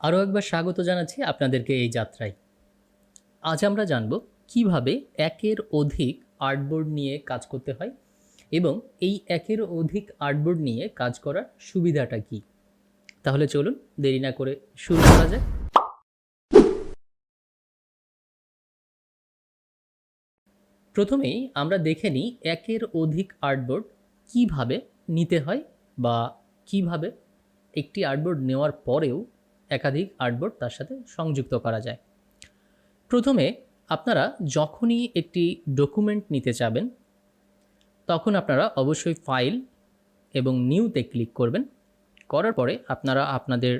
আরও একবার স্বাগত জানাচ্ছি আপনাদেরকে এই যাত্রায়। আজ আমরা জানব কীভাবে একের অধিক আর্টবোর্ড নিয়ে কাজ করতে হয় এবং এই একের অধিক আর্টবোর্ড নিয়ে কাজ করার সুবিধাটা কি। তাহলে চলুন দেরি না করে শুরু করা যায় প্রথমেই আমরা দেখে নিই একের অধিক আর্টবোর্ড কীভাবে নিতে হয় বা কীভাবে একটি আর্টবোর্ড নেওয়ার পরেও একাধিক আর্টবোর্ড তার সাথে সংযুক্ত করা যায়। প্রথমে আপনারা যখনই একটি ডকুমেন্ট নিতে চাবেন তখন আপনারা অবশ্যই ফাইল এবং নিউতে ক্লিক করবেন। করার পরে আপনারা আপনাদের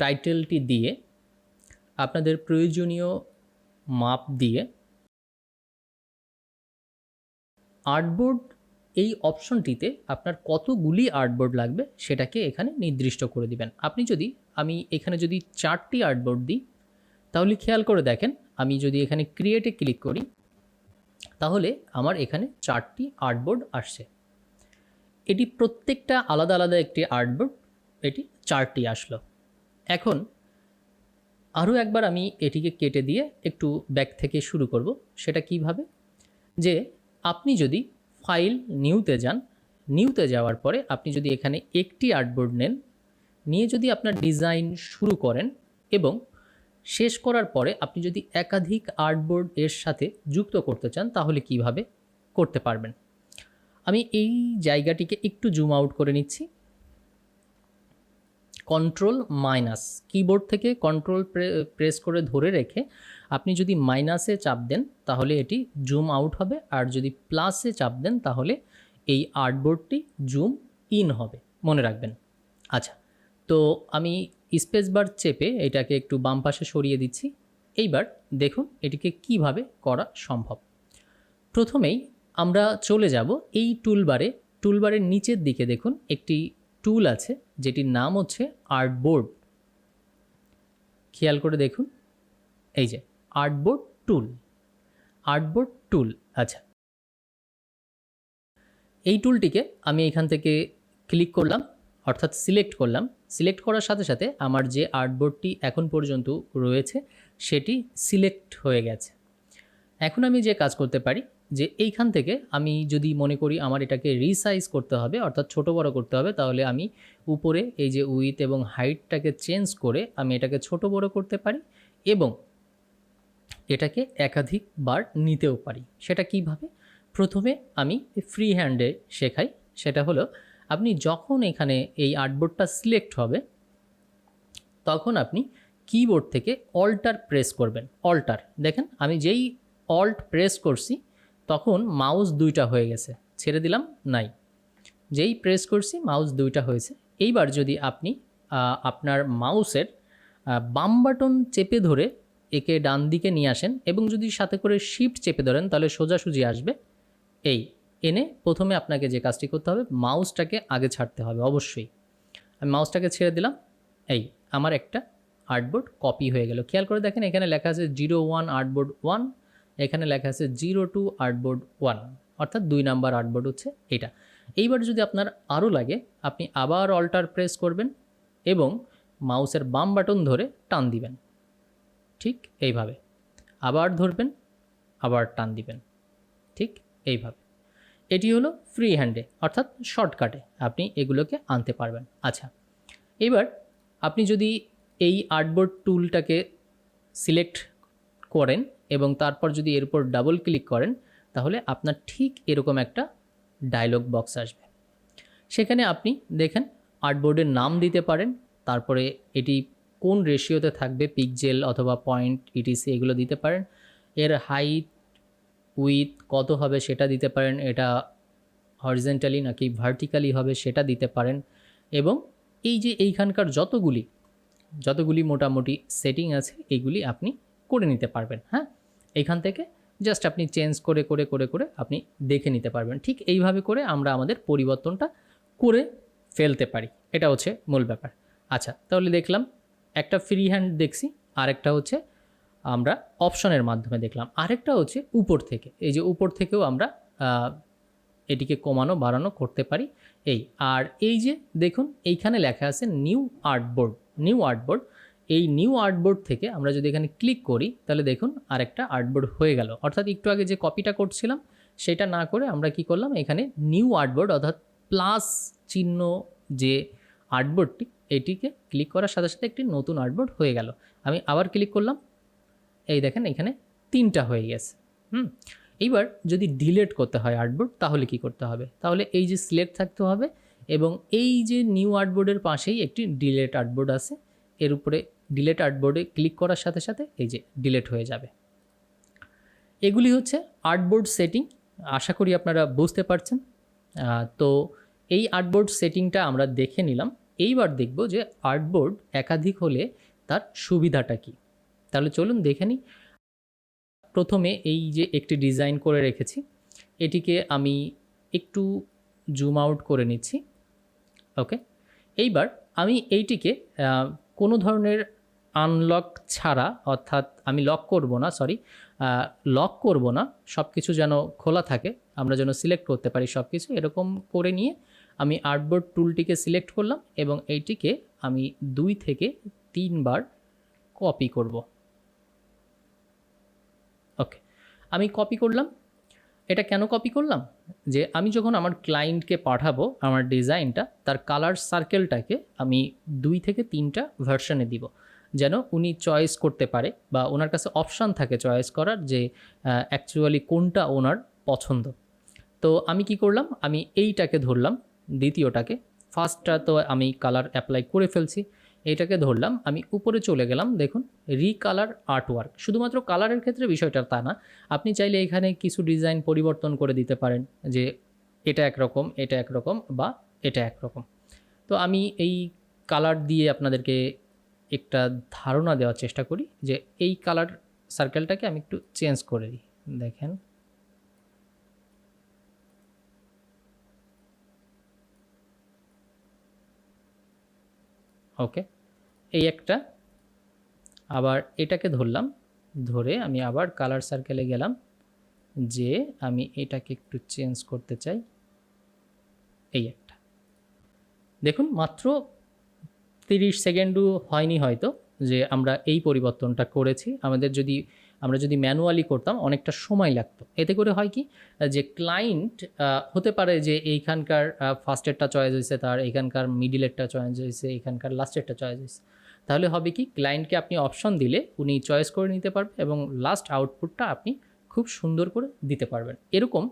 টাইটেলটি দিয়ে, আপনাদের প্রয়োজনীয় মাপ দিয়ে, আর্টবোর্ড এই অপশনটিতে আপনার কতগুলি আর্টবোর্ড লাগবে সেটাকে এখানে নির্দিষ্ট করে দিবেন। আপনি যদি, আমি এখানে যদি চারটি আর্টবোর্ড দিই, তাহলে খেয়াল করে দেখেন, আমি যদি এখানে ক্রিয়েটে ক্লিক করি, তাহলে আমার এখানে চারটি আর্টবোর্ড আসছে। এটি প্রত্যেকটা আলাদা আলাদা একটি আর্টবোর্ড এটি চারটি আসলো। এখন আরও একবার আমি এটিকে কেটে দিয়ে একটু ব্যাক থেকে শুরু করব, সেটা কীভাবে? যে আপনি যদি ফাইল নিউতে যান। নিউতে যাওয়ার পরে আপনি যদি এখানে একটি আর্টবোর্ড নেন, নিয়ে যদি আপনার ডিজাইন শুরু করেন এবং শেষ করার পরে আপনি যদি একাধিক আর্টবোর্ড এর সাথে যুক্ত করতে চান, তাহলে কীভাবে করতে পারবেন? আমি এই জায়গাটিকে একটু জুম আউট করে নিচ্ছি। কন্ট্রোল মাইনাস কিবোর্ড থেকে কন্ট্রোল প্রেস করে ধরে রেখে আপনি যদি মাইনাসে চাপ দেন, তাহলে এটি জুম আউট হবে। আর যদি প্লাসে চাপ দেন, তাহলে এই আর্টবোর্ডটি জুম ইন হবে। মনে রাখবেন। আচ্ছা তো আমি স্পেস বার চেপে এটাকে একটু বাম পাশে সরিয়ে দিচ্ছি। এইবার দেখুন এটিকে কীভাবে করা সম্ভব। প্রথমেই আমরা চলে যাব এই টুলবারে টুলবারের নিচের দিকে দেখুন, একটি টুল আছে, যেটির নাম হচ্ছে আর্টবোর্ড খেয়াল করে দেখুন। এই যে আর্টবোর্ড টুল আর্টবোর্ড টুল আচ্ছা। এই টুলটিকে আমি এখান থেকে ক্লিক করলাম, অর্থাৎ সিলেক্ট করলাম। সিলেক্ট করার সাথে সাথে আমার যে আর্টবোর্ডটি এখন পর্যন্ত রয়েছে, সেটি সিলেক্ট হয়ে গেছে। এখন আমি যে কাজ করতে পারি, যে এইখান থেকে আমি যদি মনে করি আমার এটাকে রিসাইজ করতে হবে, অর্থাৎ ছোট বড় করতে হবে, তাহলে আমি উপরে এই যে উইথ এবং হাইটটাকে চেঞ্জ করে আমি এটাকে ছোট বড় করতে পারি এবং এটাকে একাধিকবার নিতেও পারি। সেটা কীভাবে? প্রথমে আমি ফ্রি হ্যান্ডে শেখাই। সেটা হলো, আপনি যখন এখানে এই আর্টবোর্ডটা সিলেক্ট হবে, তখন আপনি কিবোর্ড থেকে অল্টার প্রেস করবেন। অল্টার দেখেন, আমি যেই অল্ট প্রেস করছি, তখন মাউস দুইটা হয়ে গেছে। ছেড়ে দিলাম, নাই। যেই প্রেস করছি মাউস দুইটা হয়েছে। এইবার যদি আপনি আপনার মাউসের বাম বাটন চেপে ধরে একে ডান দিকে নিয়ে আসেন এবং যদি সাথে করে শিফট চেপে ধরেন, তাহলে সোজাসুজি আসবে। এই, এনে প্রথমে আপনাকে যে কাজটি করতে হবে মাউসটাকে আগে ছাড়তে হবে, অবশ্যই। আমি মাউসটাকে ছেড়ে দিলাম। এই, আমার একটা আর্টবোর্ড কপি হয়ে গেল। খেয়াল করে দেখেন, এখানে লেখা আছে জিরো ওয়ান আর্টবোর্ড ওয়ান এখানে লেখা আছে জিরো টু আর্টবোর্ড ওয়ান অর্থাৎ দুই নাম্বার আর্টবোর্ড হচ্ছে এটা। এইবার যদি আপনার আরও লাগে, আপনি আবার অল্টার প্রেস করবেন এবং মাউসের বাম বাটন ধরে টান দিবেন। ঠিক এইভাবে। আবার ধরবেন, আবার টান দিবেন। ঠিক এইভাবে। এটি হলো ফ্রি হ্যান্ডে অর্থাৎ শর্টকাটে আপনি এগুলোকে আনতে পারবেন। আচ্ছা এবার আপনি যদি এই আর্টবোর্ড টুলটাকে সিলেক্ট করেন এবং তারপর যদি এর উপর ডাবল ক্লিক করেন, তাহলে আপনার ঠিক এরকম একটা ডায়লগ বক্স আসবে। সেখানে আপনি দেখেন আর্টবোর্ডের নাম দিতে পারেন, তারপরে এটি কোন রেশিওতে থাকবে পিকজেল অথবা পয়েন্ট ইটিসি এগুলো দিতে পারেন? এর হাইট উইথ কত হবে সেটা দিতে পারেন, এটা হরিজেন্টালি নাকি ভার্টিক্যালি হবে সেটা দিতে পারেন। এবং এই যে এইখানকার যতগুলি যতগুলি মোটামুটি সেটিং আছে, এগুলি আপনি করে নিতে পারবেন হ্যাঁ? এইখান থেকে জাস্ট আপনি চেঞ্জ করে করে করে করে আপনি দেখে নিতে পারবেন। ঠিক এইভাবে করে আমরা আমাদের পরিবর্তনটা করে ফেলতে পারি। এটা হচ্ছে মূল ব্যাপার। আচ্ছা তাহলে দেখলাম একটা ফ্রি হ্যান্ড দেখছি, আরেকটা হচ্ছে আমরা অপশনের মাধ্যমে দেখলাম। আরেকটা হচ্ছে উপর থেকে। এই যে উপর থেকেও আমরা এটিকে কমানো, বাড়ানো করতে পারি। এই, আর এই যে দেখুন, এইখানে লেখা আছে নিউ আর্টবোর্ড নিউ আর্টবোর্ড এই নিউ আর্টবোর্ড থেকে আমরা যদি এখানে ক্লিক করি, তাহলে দেখুন আরেকটা আর্টবোর্ড হয়ে গেল। অর্থাৎ একটু আগে যে কপিটা করছিলাম, সেটা না করে আমরা কি করলাম, এখানে নিউ আর্টবোর্ড অর্থাৎ প্লাস চিহ্ন যে আর্টবোর্ডটি এটিকে ক্লিক করার সাথে সাথে একটি নতুন আর্টবোর্ড হয়ে গেল। আমি আবার ক্লিক করলাম। এই দেখেন, এখানে তিনটা হয়ে গেছে। হুম? এইবার যদি ডিলেট করতে হয় আর্টবোর্ড তাহলে কি করতে হবে? তাহলে এই যে সিলেক্ট থাকতে হবে এবং এই যে নিউ আর্টবোর্ডের পাশেই একটি ডিলেট আর্টবোর্ড আছে। এর উপরে ডিলেট আর্টবোর্ডে ক্লিক করার সাথে সাথে এই যে ডিলেট হয়ে যাবে। এগুলি হচ্ছে আর্টবোর্ড সেটিং আশা করি আপনারা বুঝতে পারছেন। তো এই আর্টবোর্ড সেটিংটা আমরা দেখে নিলাম। এইবার দেখব যে আর্টবোর্ড একাধিক হলে তার সুবিধাটা কি। তাহলে চলুন দেখে নিই। প্রথমে এই যে একটি ডিজাইন করে রেখেছি, এটিকে আমি একটু জুম আউট করে নিচ্ছি। ওকে? এইবার আমি এইটিকে কোনো ধরনের আনলক ছাড়া, অর্থাৎ আমি লক করব না, সরি লক করব না সব কিছু যেন খোলা থাকে, আমরা যেন সিলেক্ট করতে পারি সব কিছু এরকম করে নিয়ে আমি আর্টবোর্ড টুলটিকে সিলেক্ট করলাম এবং এইটিকে আমি দুই থেকে তিনবার কপি করব। ওকে আমি কপি করলাম। এটা কেন কপি করলাম? যে আমি যখন আমার ক্লায়েন্টকে পাঠাবো, আমার ডিজাইনটা তার কালার সার্কেলটাকে আমি দুই থেকে তিনটা ভার্সনে দিব। যেন উনি চয়েস করতে পারে বা ওনার কাছে অপশান থাকে চয়েস করার যে অ্যাকচুয়ালি কোনটা ওনার পছন্দ। তো আমি কি করলাম? আমি এইটাকে ধরলাম। দ্বিতীয়টাকে। ফার্স্টটা তো আমি কালার অ্যাপ্লাই করে ফেলছি। এটাকে ধরলাম, আমি উপরে চলে গেলাম, দেখুন রিকালার আর্টওয়ার্ক শুধুমাত্র কালারের ক্ষেত্রে বিষয়টা তা না, আপনি চাইলে এখানে কিছু ডিজাইন পরিবর্তন করে দিতে পারেন, যে এটা একরকম এটা একরকম বা এটা একরকম। তো আমি এই কালার দিয়ে আপনাদেরকে একটা ধারণা দেওয়ার চেষ্টা করি, যে এই কালার সার্কেলটাকে আমি একটু চেঞ্জ করে দিই। দেখেন। ওকে, এই একটা। আবার এটাকে ধরলাম, ধরে আমি আবার কালার সার্কেলে গেলাম, যে আমি এটাকে একটু চেঞ্জ করতে চাই, এই একটা। দেখুন, মাত্র তিরিশ সেকেন্ডও হয়নি হয়তো, যে আমরা এই পরিবর্তনটা করেছি। আমাদের যদি আমরা যদি ম্যানুয়ালি করতাম, অনেকটা সময় লাগতো। এতে করে হয় কি, যে ক্লায়েন্ট হতে পারে যে এইখানকার ফার্স্টেরটা চয়েস হয়েছে তার, এইখানকার মিডিলেরটা চয়েস হয়েছে এখানকার লাস্টেরটা চয়েস হয়েছে। তাহলে হবে কি, ক্লায়েন্টকে আপনি অপশন দিলে উনি চয়েস করে নিতে পারবে এবং লাস্ট আউটপুটটা আপনি খুব সুন্দর করে দিতে পারবেন। এরকম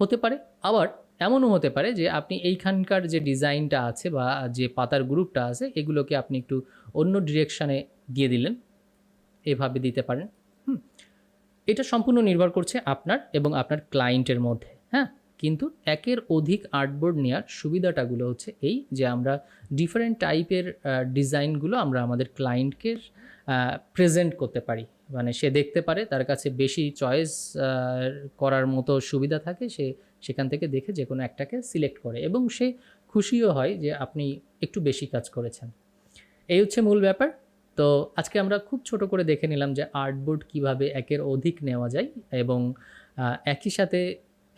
হতে পারে। আবার এমনও হতে পারে যে আপনি এইখানকার যে ডিজাইনটা আছে বা যে পাতার গ্রুপটা আছে, এগুলোকে আপনি একটু অন্য ডিরেকশানে দিয়ে দিলেন। এভাবে দিতে পারেন। এটা সম্পূর্ণ নির্ভর করছে আপনার এবং আপনার ক্লায়েন্টের মধ্যে হ্যাঁ? কিন্তু একের অধিক আর্টবোর্ড নেওয়ার সুবিধাটাগুলো হচ্ছে এই যে আমরা ডিফারেন্ট টাইপের ডিজাইনগুলো আমরা আমাদের ক্লায়েন্টকে প্রেজেন্ট করতে পারি। মানে সে দেখতে পারে, তার কাছে বেশি চয়েস করার মতো সুবিধা থাকে, সে সেখান থেকে দেখে যে কোনো একটাকে সিলেক্ট করে এবং সে খুশিও হয় যে আপনি একটু বেশি কাজ করেছেন। এই হচ্ছে মূল ব্যাপার। তো আজকে আমরা খুব ছোট করে দেখে নিলাম যে আর্টবোর্ড কীভাবে একের অধিক নেওয়া যায় এবং একই সাথে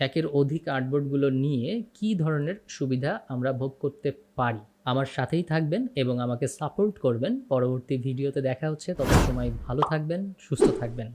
একের অধিক আর্টবোর্ডগুলো নিয়ে কি ধরনের সুবিধা আমরা ভোগ করতে পারি। আমার সাথেই থাকবেন এবং আমাকে সাপোর্ট করবেন। পরবর্তী ভিডিওতে দেখা হচ্ছে। তত সময় ভালো থাকবেন, সুস্থ থাকবেন।